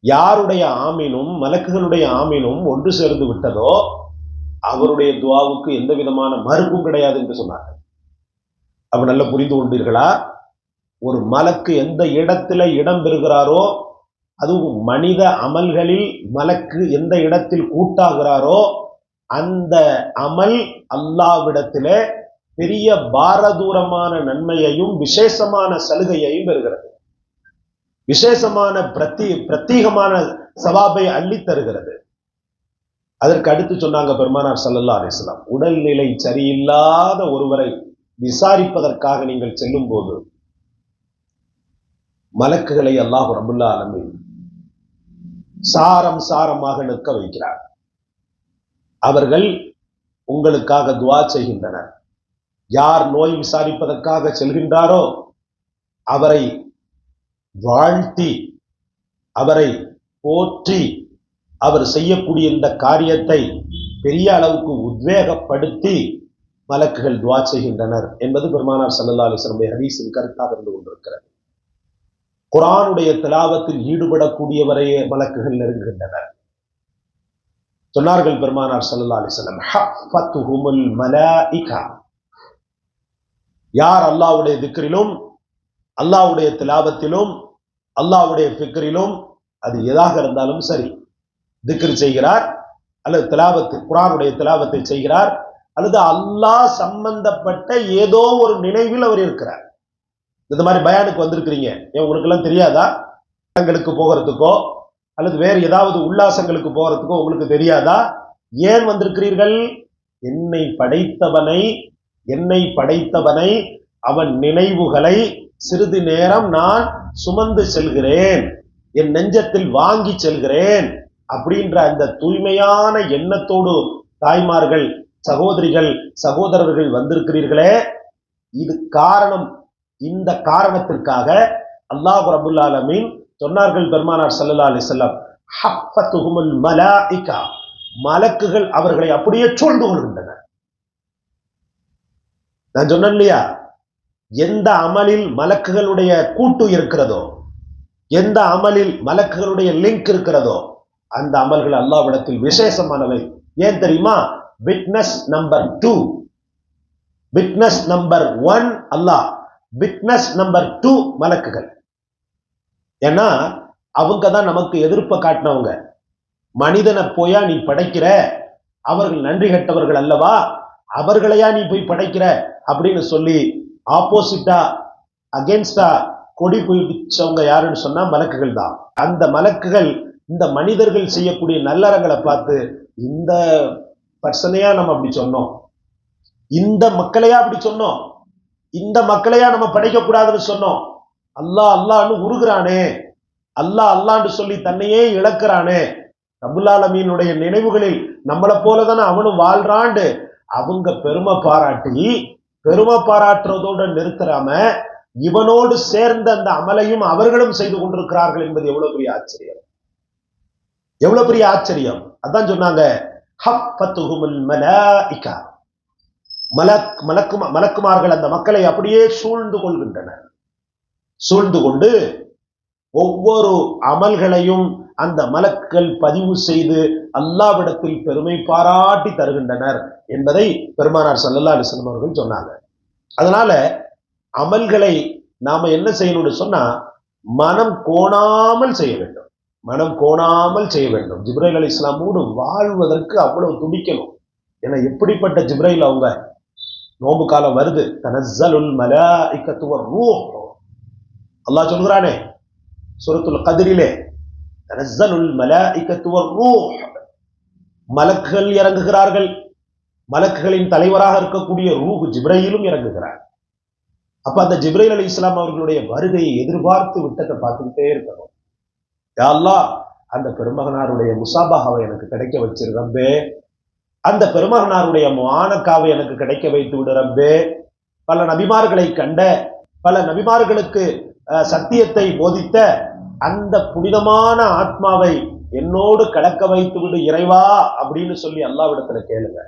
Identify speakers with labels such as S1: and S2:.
S1: யாருடைய ஆமீனும் மலக்குகளுடைய ஆமீனும் ஒன்று சேர்ந்து விட்டதோ அவருடைய துவாவுக்கு எந்த விதமான மறுப்பும் கிடையாது என்று சொன்னார்கள். அப்ப நல்லா புரிந்து கொண்டீர்களா? ஒரு மலக்கு எந்த இடத்துல இடம் பெறுகிறாரோ அதுவும் மனித அமல்களில் மலக்கு எந்த இடத்தில் கூட்டாகிறாரோ அந்த அமல் அல்லாவிடத்திலே பெரிய பாரதூரமான நன்மையையும் விசேஷமான சலுகையையும் பெறுகிறது. விசேஷமான பிரத்தி பிரத்யேகமான சவாபை அள்ளி தருகிறது. அதற்கு அடுத்து சொன்னாங்க பெருமானார் சல்லல்லா அலிஸ்லாம் உடல்நிலை சரியில்லாத ஒருவரை விசாரிப்பதற்காக நீங்கள் செல்லும் போது மலக்குகளை அல்லாஹ் ரபுல்லா அலமி சாரம் சாரமாக நிற்க வைக்கிறார். அவர்கள் உங்களுக்காக துவா செய்கின்றனர். யார் நோய் விசாரிப்பதற்காக செல்கின்றாரோ அவரை வாழ்த்தி அவரை போற்றி அவர் செய்யக்கூடிய இந்த காரியத்தை பெரிய அளவுக்கு உத்வேகப்படுத்தி மலக்குகள் துவா செய்கின்றனர் என்பது பெருமானார் சல்லா அலிஸ்லமுடைய ஹதீஸின் கருத்தாக இருந்து கொண்டிருக்கிறது. குரானுடைய திலாவத்தில் ஈடுபடக்கூடியவரையே மலக்குகள் நெருங்குகின்றனர். சொன்னார்கள் பெருமானார் சல்லா அலிஸ்லம் யார் அல்லாவுடைய திக்ரிலும் அல்லாவுடைய திலாவத்திலும் அல்லாவுடைய பிக்கரிலும் அது எதாக இருந்தாலும் சரி. திக்ரு செய்கிறார் அல்லது திலாபத்து குரானுடைய திலாபத்தை செய்கிறார் அல்லது அல்லாஹ் சம்பந்தப்பட்ட ஏதோ ஒரு நினைவில் அவர் இருக்கிறார். இந்த மாதிரி பயானுக்கு வந்திருக்கிறீங்க. ஏன் உங்களுக்கெல்லாம் தெரியாதா? இடங்களுக்கு போகிறதுக்கோ அல்லது வேறு ஏதாவது உல்லாசங்களுக்கு போகிறதுக்கோ உங்களுக்கு தெரியாதா? ஏன் வந்திருக்கிறீர்கள்? என்னை படைத்தவனை என்னை படைத்தவனை அவன் நினைவுகளை சிறிது நேரம் நான் சுமந்து செல்கிறேன். என் நெஞ்சத்தில் வாங்கி செல்கிறேன் அப்படின்ற அந்த தூய்மையான எண்ணத்தோடு தாய்மார்கள் சகோதரிகள் சகோதரர்கள் வந்திருக்கிறீர்களே. இது காரணம். இந்த காரணத்திற்காக அல்லாஹ் ரபுல் ஆலமீன் சொன்னார்கள் பெருமானார் சல்லா அலிசல்லாம் மலாஇகா மலக்குகள் அவர்களை அப்படியே சூழ்ந்து கொள்கின்றன நான் சொன்னேன் இல்லையா? எந்த அமலில் மலக்குகளுடைய கூட்டு இருக்கிறதோ எந்த அமலில் மலக்குகளுடைய லிங்க் இருக்கிறதோ அந்த அமல்கள் அல்லாவிடத்தில் விசேஷமானவை. ஏன் தெரியுமா? Witness number two witness number one Allah. Witness number two மலக்குகள். ஏன்னா அவங்க தான் நமக்கு எதிர்ப்பை காட்டினவங்க. மனிதனை போயா நீ படைக்கிற? அவர்கள் நன்றி கட்டவர்கள் அல்லவா? அவர்களையா நீ போய் படைக்கிற? அப்படின்னு சொல்லி ஆப்போசிட்டா அகேன்ஸ்டா கொடி பிடிச்சவங்க யாருன்னு சொன்னா மலக்குகள் தான். அந்த மலக்குகள் இந்த மனிதர்கள் செய்யக்கூடிய நல்லறங்களை பார்த்து இந்த பர்சனையா நம்ம அப்படி சொன்னோம். இந்த மக்களையா அப்படி சொன்னோம். இந்த மக்களையா நம்ம படைக்க கூடாதுன்னு சொன்னோம். அல்லாஹ் அல்லான்னு உருகிறானே. அல்லாஹ் அல்லான்னு சொல்லி தன்னையே இழக்கிறானே. ரபுல்லாலமீனுடைய நினைவுகளில் நம்மளை போலதானே அவனும் வாழ்றாண்டு. அவங்க பெருமை பாராட்டி பெருமை பாராட்டுறதோடு நிறுத்தராம இவனோடு சேர்ந்த அந்த அமலையும் அவர்களும் செய்து கொண்டிருக்கிறார்கள் என்பது எவ்வளவு பெரிய ஆச்சரியம்? எவ்வளவு பெரிய ஆச்சரியம்? அதான் சொன்னாங்க மலக் மலக்கு மலக்குமார்கள் அந்த மக்களை அப்படியே சூழ்ந்து கொள்கின்றனர். சூழ்ந்து கொண்டு ஒவ்வொரு அமல்களையும் அந்த மலக்கள் பதிவு செய்து அல்லாவிடத்தில் பெருமை பாராட்டி தருகின்றனர் என்பதை பெருமானார் சல்லல்லா அலிஸ்லம் அவர்கள் சொன்னாங்க. அதனால அமல்களை நாம என்ன செய்யணும்னு சொன்னா மனம் கோணாமல் செய்ய வேண்டும். மனம் கோணாமல் செய்ய வேண்டும். ஜிப்ரைல் அலி இஸ்லாமோடு வாழ்வதற்கு அவ்வளவு துடிக்கணும். ஏன்னா எப்படிப்பட்ட ஜிப்ரைல் அவங்க? நோம்பு காலம் வருது. தனசலுல் மலாஇக்கத்துவ ரூ அல்லாஹ் சொல்கிறானே சுரத்துல் கதிரிலே தனசலுல் மலாஇக்கத்துவ ரூஹ் மலக்குகள் இறங்குகிறார்கள். மலக்குகளின் தலைவராக இருக்கக்கூடிய ரூஹ் ஜிப்ரையிலும் இறங்குகிறார். அப்ப அந்த ஜிப்ரைல் அலி இஸ்லாம் அவர்களுடைய வருகையை எதிர்பார்த்து விட்டத்தை பார்த்துக்கிட்டே இருக்கணும். யாழ்லா அந்த பெருமகனாருடைய முசாபாவை எனக்கு கிடைக்க வச்சிருந்தே அந்த பெருமகனாருடைய மானக்காவை எனக்கு கிடைக்க வைத்து விடுறம்பே பல நபிமார்களை கண்ட பல நபிமார்களுக்கு சத்தியத்தை போதித்த அந்த புனிதமான ஆத்மாவை என்னோடு கலக்க வைத்து விடு இறைவா அப்படின்னு சொல்லி அல்லாவிடத்துல கேளுங்க.